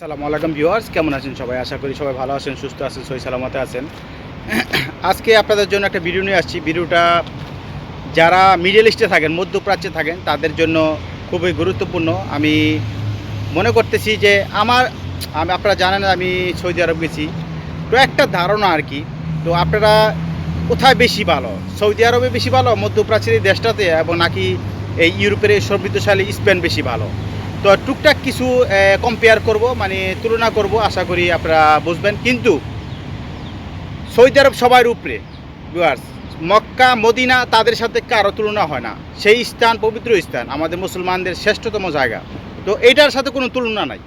আসসালামু আলাইকুম ভিউয়ার্স, কেমন আছেন সবাই? আশা করি সবাই ভালো আছেন, সুস্থ আছেন সই সালামতে আছেন। আজকে আপনাদের জন্য একটা ভিডিও নিয়ে আসছি। ভিডিওটা যারা মিডল ইস্টে থাকেন, মধ্যপ্রাচ্যে থাকেন, তাদের জন্য খুবই গুরুত্বপূর্ণ। আমি মনে করতেছি যে আমার, আমি আপনারা জানেন আমি সৌদি আরব গেছি। তো একটা ধারণা আর কি, তো আপনারা কোথায় বেশি ভালো? সৌদি আরবে বেশি ভালো, মধ্যপ্রাচ্যের এই দেশটাতে, এবং নাকি এই ইউরোপের এই সমৃদ্ধশালী স্পেন বেশি ভালো? তো টুকটাক কিছু কম্পেয়ার করব মানে তুলনা করব, আশা করি আপনারা বুঝবেন। কিন্তু সৌদি আরব সবার উপরে মক্কা, মদিনা তাদের সাথে কারও তুলনা হয় না। সেই স্থান পবিত্র স্থান, আমাদের মুসলমানদের শ্রেষ্ঠতম জায়গা। তো এটার সাথে কোনো তুলনা নাই।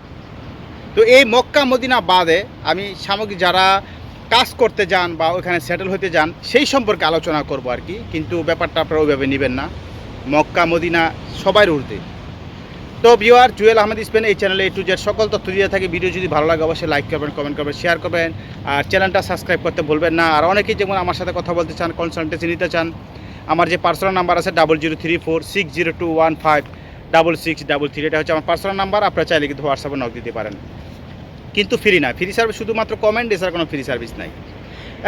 তো এই মক্কা, মদিনা বাদে আমি সামগ্রিক যারা কাজ করতে যান বা ওখানে সেটেল হতে যান, সেই সম্পর্কে আলোচনা করব আর কি। কিন্তু ব্যাপারটা আপনারা ওইভাবে নেবেন না। মক্কা, মদিনা সবাই ঊর্ধ্বে। তো ভিওয়ার জুয়েল আহমেদ স্পেন এই চ্যানেলে এ টু জেড সকল তথ্য দিয়ে থাকি। ভিডিও যদি ভালো লাগে, অবশ্যই লাইক করবেন কমেন্ট করবেন শেয়ার করবেন। আর চ্যানেলটা সাবস্ক্রাইব করতে ভুলবেন না। আর অনেকেই যেমন আমার সাথে কথা বলতে চান কনসালটেন্সি নিতে চান, আমার যে পার্সোনাল নাম্বার আছে double zero three four six zero two one five double six double three এটা হচ্ছে আমার পার্সোনাল নাম্বার আপনারা চাইলে কিন্তু হোয়াটসঅ্যাপে নক দিতে পারেন। কিন্তু ফ্রি না। ফ্রি সার্ভিস শুধুমাত্র কমেন্ট এছাড়া কোনো ফ্রি সার্ভিস নাই।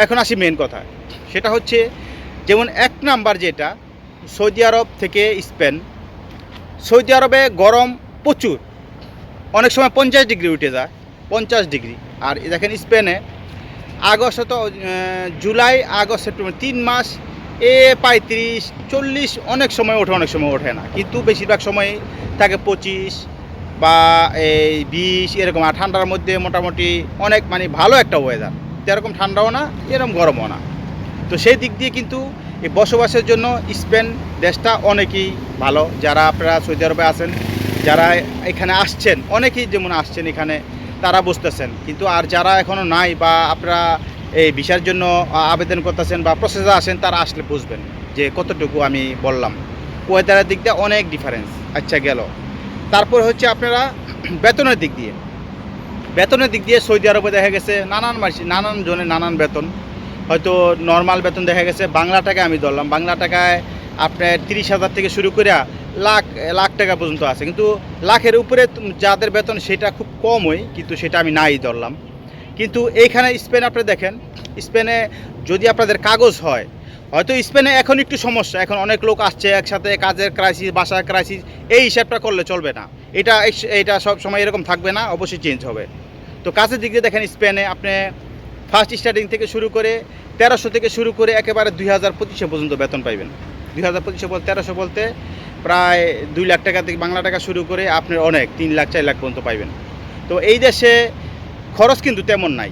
এখন আসি মেন কথা। সেটা হচ্ছে, যেমন এক নাম্বার যেটা, সৌদি আরব থেকে স্পেন সৌদি আরবে গরম প্রচুর। অনেক সময় পঞ্চাশ ডিগ্রি উঠে যায়, পঞ্চাশ ডিগ্রি। আর দেখেন স্পেনে আগস্ট তো জুলাই, আগস্ট, সেপ্টেম্বর, তিন মাস, এ পঁয়ত্রিশ, চল্লিশ অনেক সময় ওঠে, অনেক সময় ওঠে না। কিন্তু বেশিরভাগ সময় থাকে পঁচিশ বা এই বিশ, এরকম। আর ঠান্ডার মধ্যে মোটামুটি অনেক মানে ভালো একটা ওয়েদার যেরকম ঠান্ডাও না, এরকম গরমও না। তো সেই দিক দিয়ে কিন্তু এই বসবাসের জন্য স্পেন দেশটা অনেকই ভালো। যারা আপনারা সৌদি আরবে আছেন, যারা এখানে আসছেন, অনেকেই যেমন আসছেন এখানে, তারা বুঝতেছেন। কিন্তু আর যারা এখনও নাই বা আপনারা এই ভিসার জন্য আবেদন করতেছেন বা প্রসেসে আসেন তারা আসলে বুঝবেন যে কতটুকু আমি বললাম। ওয়েদারের দিক দিয়ে অনেক ডিফারেন্স আচ্ছা গেল। তারপর হচ্ছে আপনারা বেতনের দিক দিয়ে। বেতনের দিক দিয়ে সৌদি আরবে দেখা গেছে নানান মাস নানান জনের নানান বেতন। হয়তো নর্মাল বেতন দেখা গেছে, বাংলা টাকায় আমি ধরলাম। বাংলা টাকায় আপনার তিরিশ হাজার থেকে শুরু করে লাখ লাখ টাকা পর্যন্ত আছে। কিন্তু লাখের উপরে যাদের বেতন সেটা খুব কম হয় কিন্তু সেটা আমি নাই ধরলাম। কিন্তু এইখানে স্পেন আপনি দেখেন, স্পেনে যদি আপনাদের কাগজ হয়, হয়তো স্পেনে এখন একটু সমস্যা। এখন অনেক লোক আসছে একসাথে, কাজের ক্রাইসিস বাসার ক্রাইসিস এই হিসাবটা করলে চলবে না। এটা এটা সব সময় এরকম থাকবে না, অবশ্যই চেঞ্জ হবে। তো কাজের দিক দিয়ে দেখেন, স্পেনে আপনি ফার্স্ট স্টার্টিং থেকে শুরু করে তেরোশো থেকে শুরু করে একেবারে দুই হাজার পঁচিশশো পর্যন্ত বেতন পাইবেন। দুই হাজার পঁচিশশো বলতে তেরোশো বলতে প্রায় দুই লাখ টাকা থেকে বাংলা টাকা শুরু করে আপনার অনেক, তিন লাখ, চার লাখ পর্যন্ত পাইবেন। তো এই দেশে খরচ কিন্তু তেমন নাই।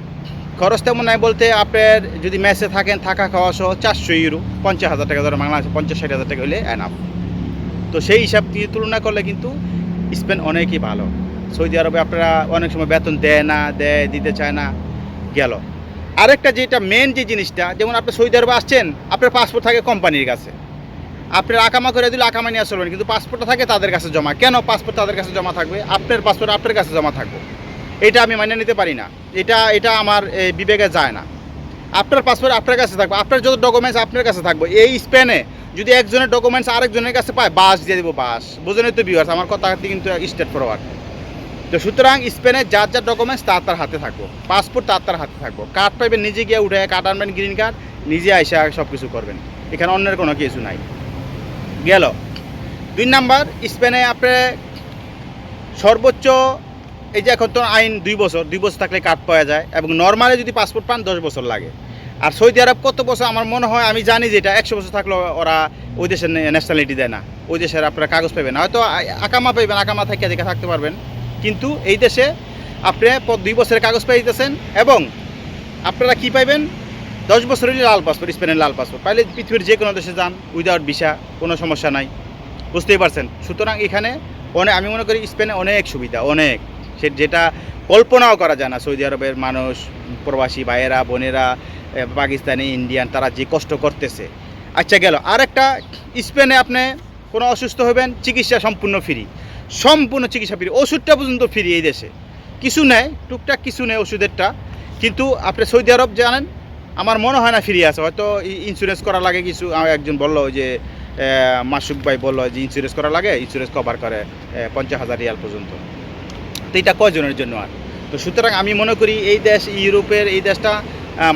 খরচ তেমন নাই বলতে আপনার যদি মেসে থাকেন, থাকা খাওয়া সহ চারশো ইউরো পঞ্চাশ হাজার টাকা ধরে বাংলাদেশে পঞ্চাশ, ষাট হাজার টাকা হলে এনাফ তো সেই হিসাব দিয়ে তুলনা করলে কিন্তু স্পেন অনেকই ভালো। সৌদি আরবে আপনারা অনেক সময় বেতন দেয় না, দেয়, দিতে চায় না, গেল। আরেকটা যেটা মেন যে জিনিসটা, যেমন আপনি সৌদি আরবে আসছেন, আপনার পাসপোর্ট থাকে কোম্পানির কাছে। আপনার আকামা করে দিলে আকামা নিয়ে চলবেন কিন্তু পাসপোর্টটা থাকে তাদের কাছে জমা। কেন পাসপোর্ট তাদের কাছে জমা থাকবে? আপনার পাসপোর্ট আপনার কাছে জমা থাকবে। এটা আমি মানিয়ে নিতে পারি না। এটা এটা আমার বিবেকে যায় না। আপনার পাসপোর্ট আপনার কাছে থাকবে। আপনার যত ডকুমেন্টস আপনার কাছে থাকবে। এই স্পেনে যদি একজনের ডকুমেন্টস আরেকজনের কাছে পায়, বাস দিয়ে দিব বাস। বুঝলেন তো ভিউয়ার্স আমার কথা কিন্তু স্টেট ফরওয়ার্ড তো সুতরাং স্পেনে যার যার ডকুমেন্টস তার তার হাতে থাকব। পাসপোর্ট তার তার হাতে থাকব। কার্ড পাইবেন, নিজে গিয়ে উঠে কার্ড আনবেন গ্রিন কার্ড নিজে আইসা সব কিছু করবেন। এখানে অন্যের কোনো কিছু নাই। গেল। দুই নাম্বার, স্পেনে আপনি সর্বোচ্চ, এই যে এখন তো আইন দুই বছর দুই বছর থাকলে কার্ড পাওয়া যায় এবং নর্মালি যদি পাসপোর্ট পান, দশ বছর লাগে। আর সৌদি আরব কত বছর, আমার মনে হয়, আমি জানি যে এটা একশো বছর থাকলে ওরা ওই দেশের ন্যাশনালিটি দেয় না। ওই দেশের আপনারা কাগজ পাবেন হয়তো আকামা পাইবেন, আকামা থেকে দেখে থাকতে পারবেন। কিন্তু এই দেশে আপনি দুই বছরের কাগজ পেয়ে দিতেছেন এবং আপনারা কি পাইবেন? দশ বছর হলে লাল পাসপোর্ট, স্পেনের লাল পাসপোর্ট। পাইলে পৃথিবীর যে কোনো দেশে যান উইদাউট ভিসা কোনো সমস্যা নাই। বুঝতেই পারছেন? সুতরাং এখানে অনেক আমি মনে করি স্পেনে অনেক সুবিধা, অনেক। সে যেটা কল্পনাও করা যায় না। সৌদি আরবের মানুষ, প্রবাসী ভাইয়েরা, বোনেরা পাকিস্তানি, ইন্ডিয়ান, তারা যে কষ্ট করতেছে। আচ্ছা গেল। আর একটা স্পেনে আপনি কোনো অসুস্থ হবেন, চিকিৎসা সম্পূর্ণ ফ্রি সম্পূর্ণ চিকিৎসা ফ্রি। ওষুধটা পর্যন্ত ফ্রি এই দেশে। কিছু নেয়, টুকটাক কিছু নেই ওষুধেরটা। কিন্তু আপনি সৌদি আরব জানেন, আমার মনে হয় না ফ্রি আছে। হয়তো ইন্স্যুরেন্স করা লাগে কিছু। একজন বলল যে মাসুক ভাই বলল যে ইন্স্যুরেন্স করা লাগে ইন্স্যুরেন্স কভার করে পঞ্চাশ হাজার রিয়াল পর্যন্ত। তো এটা কয়জনের জন্য আর? তো সুতরাং আমি মনে করি এই দেশ, ইউরোপের এই দেশটা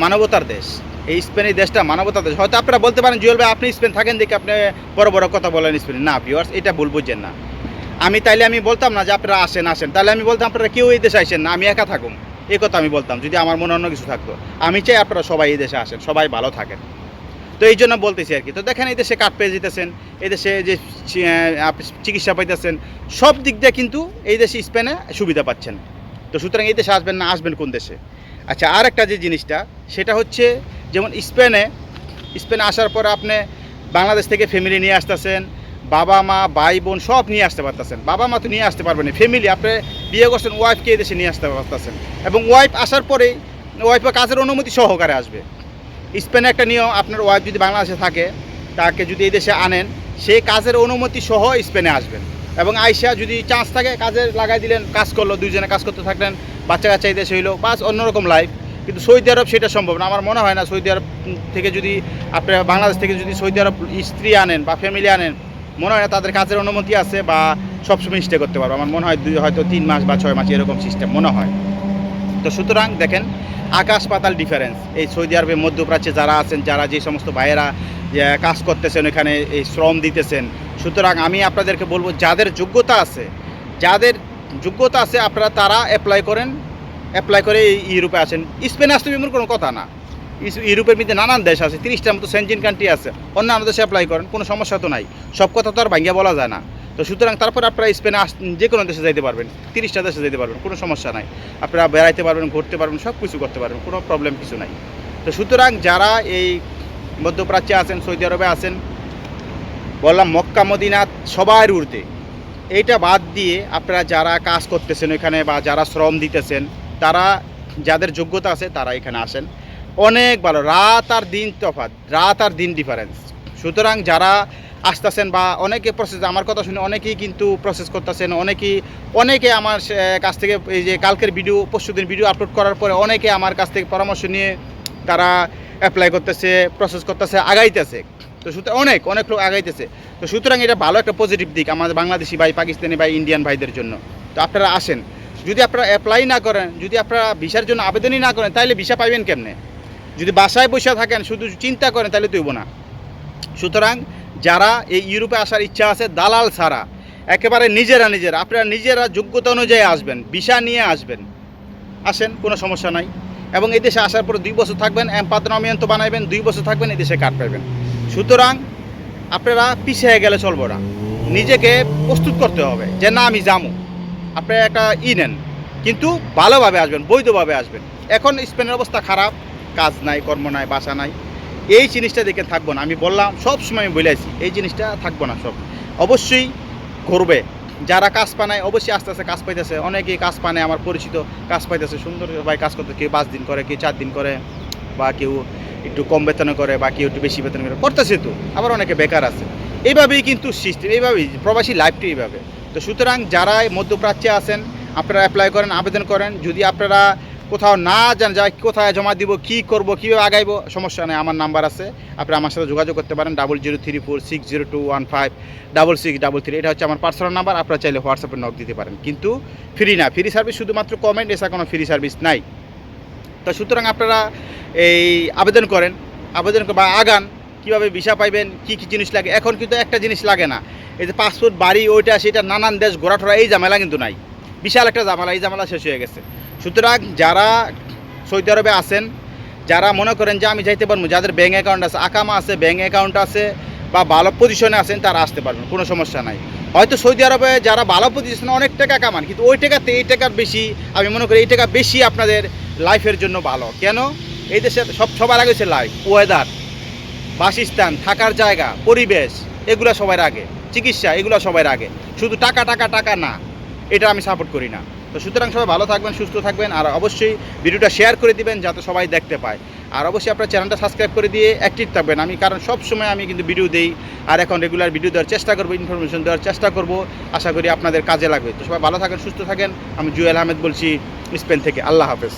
মানবতার দেশ। এই স্পেন, এই দেশটা মানবতার দেশ। হয়তো আপনারা বলতে পারেন, জুয়েল ভাই, আপনি স্পেন থাকেন দেখে আপনি বড় বড় কথা বলেন স্পেনে। না ভিওয়ার্স এটা ভুল বুঝছেন না। আমি তাইলে আমি বলতাম না যে আপনারা আসেন আসেন। তাহলে আমি বলতাম, আপনারা কেউ এই দেশে আসেন না, আমি একা থাকুন এই কথা আমি বলতাম, যদি আমার মনে অন্য কিছু থাকতো। আমি চাই আপনারা সবাই এই দেশে আসেন, সবাই ভালো থাকেন। তো এই জন্য বলতেছি আর কি। তো দেখেন, এই দেশে কাঠ পেয়ে যেতেছেন, এই দেশে যে চিকিৎসা পাইতেছেন, সব দিক দিয়ে কিন্তু এই দেশে স্পেনে সুবিধা পাচ্ছেন। তো সুতরাং এই দেশে আসবেন না, আসবেন কোন দেশে? আচ্ছা আর একটা যে জিনিসটা, সেটা হচ্ছে যেমন স্পেনে স্পেনে আসার পর আপনি বাংলাদেশ থেকে ফ্যামিলি নিয়ে আসতেছেন বাবা, মা, ভাই, বোন সব নিয়ে আসতে পারতেছেন। বাবা, মা তো নিয়ে আসতে পারবেন ফ্যামিলি আপনি বিয়ে করছেন ওয়াইফকে এই দেশে নিয়ে আসতে পারতেছেন। এবং ওয়াইফ আসার পরেই ওয়াইফের কাজের অনুমতি সহকারে আসবে। স্পেনে একটা নিয়ম, আপনার ওয়াইফ যদি বাংলাদেশে থাকে, তাকে যদি এই দেশে আনেন, সেই কাজের অনুমতি সহ স্পেনে আসবেন। এবং আইসা যদি চান্স থাকে, কাজে লাগাই দিলেন, কাজ করল, দুইজনে কাজ করতে থাকলেন, বাচ্চা কাচ্চা এই দেশে হইল, বাস অন্যরকম লাইফ কিন্তু সৌদি আরব সেটা সম্ভব না। আমার মনে হয় না সৌদি আরব থেকে যদি আপনার বাংলাদেশ থেকে যদি সৌদি আরব স্ত্রী আনেন বা ফ্যামিলি আনেন মনে হয় না তাদের কাজের অনুমতি আছে বা সবসময় স্টে করতে পারবে। আমার মনে হয় দুই, হয়তো তিন মাস বা ছয় মাস এরকম সিস্টেম মনে হয়। তো সুতরাং দেখেন, আকাশ পাতাল ডিফারেন্স এই সৌদি আরবের মধ্যপ্রাচ্যে যারা আছেন, যারা যে সমস্ত ভাইয়েরা কাজ করতেছেন এখানে এই শ্রম দিতেছেন, সুতরাং আমি আপনাদেরকে বলব, যাদের যোগ্যতা আছে, যাদের যোগ্যতা আছে আপনারা তারা অ্যাপ্লাই করেন। অ্যাপ্লাই করে এই ইউরোপে আসেন। স্পেনে আসতে কোনো কথা না। ইউরোপের মধ্যে নানান দেশ আছে, তিরিশটার মতো সেনজিন কান্ট্রি আছে। অন্যান্য দেশে অ্যাপ্লাই করেন, কোনো সমস্যা তো নাই। সব কথা তো আর ভাঙ্গিয়া বলা যায় না। তো সুতরাং তারপর আপনারা স্পেনে আস যে কোনো দেশে যাইতে পারবেন, তিরিশটা দেশে যেতে পারবেন, কোনো সমস্যা নাই। আপনারা বেড়াইতে পারবেন, ঘুরতে পারবেন, সব কিছু করতে পারবেন, কোনো প্রবলেম কিছু নাই। তো সুতরাং যারা এই মধ্যপ্রাচ্যে আছেন, সৌদি আরবে আছেন, বললাম মক্কা, মদিনা, সবার উর্ধে এইটা বাদ দিয়ে আপনারা যারা কাজ করতেছেন এখানে বা যারা শ্রম দিতেছেন, তারা যাদের যোগ্যতা আছে তারা এখানে আসেন। অনেক ভালো, রাত আর দিন তফাৎ, রাত আর দিন ডিফারেন্স সুতরাং যারা আসতেছেন বা অনেকে প্রসেস আমার কথা শুনে অনেকেই কিন্তু প্রসেস করতেছেন, অনেকেই, অনেকে আমার কাছ থেকে এই যে কালকের ভিডিও পরশুদিন ভিডিও আপলোড করার পরে অনেকে আমার কাছ থেকে পরামর্শ নিয়ে তারা অ্যাপ্লাই করতেছে প্রসেস করতেছে, আগাইতেছে। তো সুতরাং অনেক অনেক লোক আগাইতেছে। তো সুতরাং এটা ভালো একটা পজিটিভ দিক আমাদের বাংলাদেশি ভাই, পাকিস্তানি ভাই ইন্ডিয়ান ভাইদের জন্য। তো আপনারা আসেন। যদি আপনারা অ্যাপ্লাই না করেন, যদি আপনারা ভিসার জন্য আবেদনই না করেন তাহলে ভিসা পাইবেন কেমনে? যদি বাসায় বসে থাকেন, শুধু চিন্তা করেন, তাহলে তুইব না। সুতরাং যারা এই ইউরোপে আসার ইচ্ছা আছে, দালাল ছাড়া, একেবারে নিজেরা নিজেরা, আপনারা নিজেরা যোগ্যতা অনুযায়ী আসবেন, ভিসা নিয়ে আসবেন। আসেন, কোনো সমস্যা নাই। এবং এই দেশে আসার পর দুই বছর থাকবেন এম্পাদনামিয়ন্ত বানাবেন দুই বছর থাকবেন, এই দেশে কাট পাইবেন। সুতরাং আপনারা পিছিয়ে গেলে চলবো না। নিজেকে প্রস্তুত করতে হবে যে, না, আমি যাব আপনারা একটা ই নেন। কিন্তু ভালোভাবে আসবেন, বৈধভাবে আসবেন। এখন স্পেনের অবস্থা খারাপ। কাজ নাই, কর্ম নাই, বাসা নাই। এই জিনিসটা দেখে থাকব না। আমি বললাম সব সময় আমি বলেছি এই জিনিসটা থাকব না সব। অবশ্যই করবে যারা কাজ পানায় অবশ্যই আস্তে আস্তে কাজ পাইতেছে। অনেকেই কাজ পানে আমার পরিচিত কাজ পাইতেছে। সুন্দর ভাই কাজ করতে, কেউ পাঁচ দিন করে, কেউ চার দিন করে, বা কেউ একটু কম বেতনে করে, বা কেউ একটু বেশি বেতন করে। করতেছে তো, আবার অনেকে বেকার আছে। এইভাবেই কিন্তু সিস্টেম এইভাবেই প্রবাসী লাইফটি এইভাবে। তো সুতরাং যারা এই মধ্যপ্রাচ্যে আছেন, আপনারা অ্যাপ্লাই করেন, আবেদন করেন। যদি আপনারা কোথাও না জান যায় কোথায় জমা দিব, কি করব, কীভাবে আগাইবো, সমস্যা নেই, আমার নাম্বার আছে। আপনি আমার সাথে যোগাযোগ করতে পারেন double zero three four six zero two one five double six double three এটা হচ্ছে আমার পার্সোনাল নাম্বার আপনারা চাইলে হোয়াটসঅ্যাপে নক দিতে পারেন। কিন্তু ফ্রি না ফ্রি সার্ভিস শুধুমাত্র কমেন্ট এসা কোনো ফ্রি সার্ভিস নাই। তো সুতরাং আপনারা এই আবেদন করেন, আবেদন বা আগান, কীভাবে ভিসা পাইবেন, কী কী জিনিস লাগে। এখন কিন্তু একটা জিনিস লাগে না, এই যে পাসপোর্ট বাড়ি, ওইটা, সেটা, নানান দেশ ঘোরাঠোরা এই ঝামেলা কিন্তু নাই। বিশাল একটা ঝামেলা, এই ঝামেলা শেষ হয়ে গেছে। সুতরাং যারা সৌদি আরবে আছেন, যারা মনে করেন যে আমি যাইতে পারব, যাদের ব্যাঙ্ক অ্যাকাউন্ট আছে, আকামা আছে ব্যাঙ্ক অ্যাকাউন্ট আছে বা ভালো পজিশনে আছেন, তারা আসতে পারবেন, কোনো সমস্যা নাই। হয়তো সৌদি আরবে যারা ভালো পজিশনে অনেক টাকা কামান, কিন্তু ওই টাকাতে এই টাকার বেশি, আমি মনে করি এই টাকা বেশি আপনাদের লাইফের জন্য ভালো। কেন? এই দেশে সব, সবার আগে হচ্ছে লাইফ ওয়েদার বাসস্থান, থাকার জায়গা, পরিবেশ, এগুলো সবার আগে, চিকিৎসা, এগুলো সবার আগে। শুধু টাকা টাকা টাকা না, এটা আমি সাপোর্ট করি না। তো সুতরাং সবাই ভালো থাকবেন, সুস্থ থাকবেন আর অবশ্যই ভিডিওটা শেয়ার করে দিবেন যাতে সবাই দেখতে পায়। আর অবশ্যই আপনার চ্যানেলটা সাবস্ক্রাইব করে দিয়ে অ্যাক্টিভ থাকবেন। আমি কারণ সব সময় আমি কিন্তু ভিডিও দেই আর এখন রেগুলার ভিডিও দেওয়ার চেষ্টা করব ইনফরমেশন দেওয়ার চেষ্টা করব। আশা করি আপনাদের কাজে লাগবে। তো সবাই ভালো থাকেন, সুস্থ থাকেন। আমি জুয়েল আহমেদ বলছি, স্পেন থেকে। আল্লাহ হাফেজ।